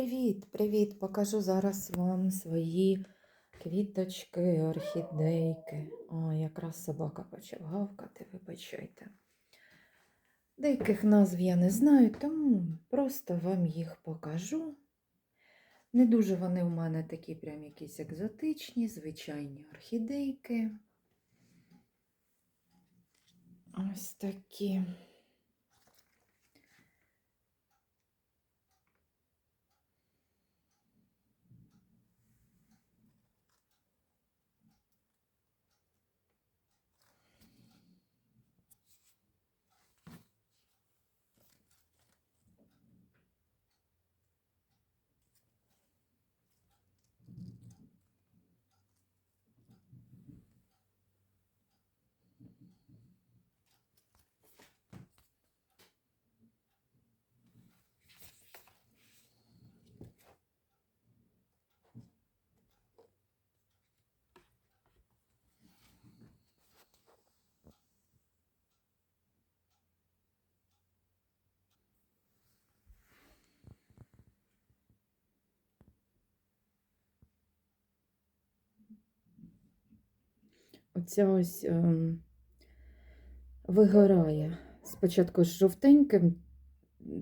Привіт, привіт! Покажу зараз вам свої квіточки, орхідейки. О, якраз собака почав гавкати, вибачайте. Деяких назв я не знаю, тому просто вам їх покажу. Не дуже вони у мене такі прям якісь екзотичні, звичайні орхідейки. Ось такі. Оця ось ем, вигорає. Спочатку з жовтеньким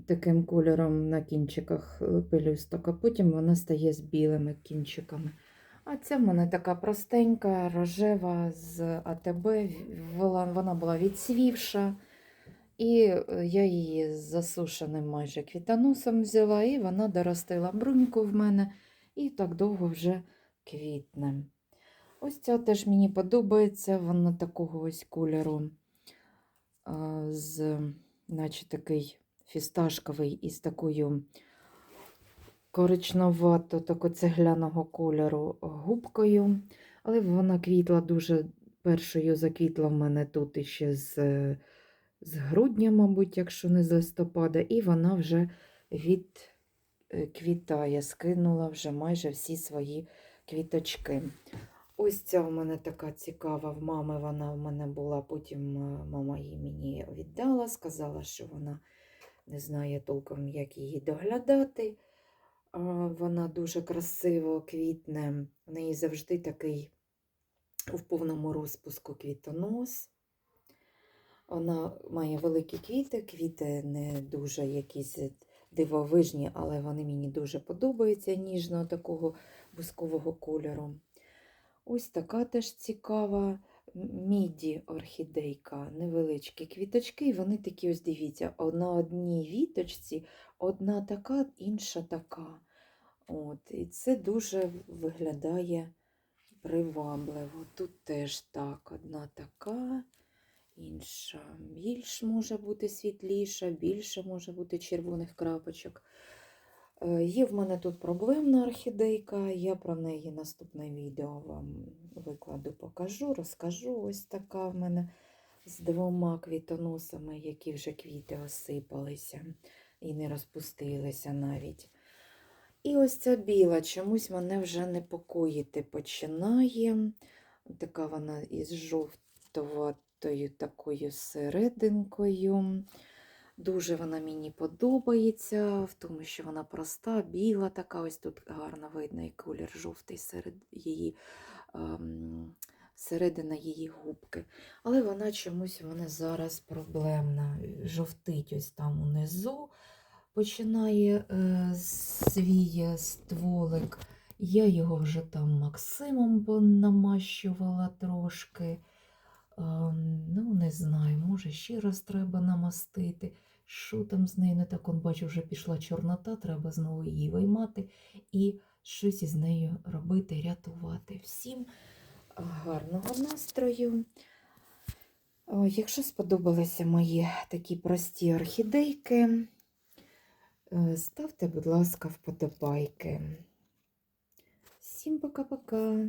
таким кольором на кінчиках е, пелюсток, а потім вона стає з білими кінчиками. А ця в мене така простенька, рожева з АТБ. Вона, була відсвівша. І е, я її з засушеним майже квітоносом взяла, і вона доростила бруньку в мене і так довго вже квітне. Ось ця теж мені подобається, вона такого ось кольору, з, наче такий фісташковий із такою коричневато, тако цегляного кольору губкою. Але вона квітла дуже першою заквітла в мене тут іще з, з грудня, мабуть, якщо не з листопада, і вона вже відквітає, скинула вже майже всі свої квіточки. Ось ця у мене така цікава в мами. Вона в мене була, потім е, мама її мені віддала, сказала, що вона не знає толком, як її доглядати. Вона дуже красиво квітне. В неї завжди такий в повному розпуску квітонос. Вона має великі квіти, квіти не дуже якісь дивовижні, але вони мені дуже подобаються ніжного такого бускового кольору. Ось така теж цікава міді орхідейка, невеличкі квіточки, і вони такі, ось дивіться, на одній віточці одна така, інша така. От, І це дуже виглядає привабливо. Тут теж так, одна така, інша більш може бути світліша, більше може бути червоних крапочок. Е, Є в мене тут проблемна орхідейка, я про неї наступне відео вам викладу, покажу, розкажу. Ось така в мене з двома квітоносами, які вже квіти осипалися і не розпустилися навіть. І ось ця біла чомусь мене вже непокоїти починає. Така вона із жовтоватою такою серединкою. Дуже вона мені подобається, в тому, що вона проста, біла, така ось тут гарно видно і колір жовтий серед її, ем, середина її губки. Але вона чомусь в мене зараз проблемна. Жовтить ось там унизу починає е, свій стволик. Я його вже там Максимом намащувала трошки. Ну, не знаю, може, ще раз треба намастити. Що там з нею не так, он бачу, вже пішла чорнота, треба знову її виймати і щось із нею робити, рятувати. Всім гарного настрою. Якщо сподобалися мої такі прості орхідейки, е, ставте, будь ласка, вподобайки. Всім пока-пока.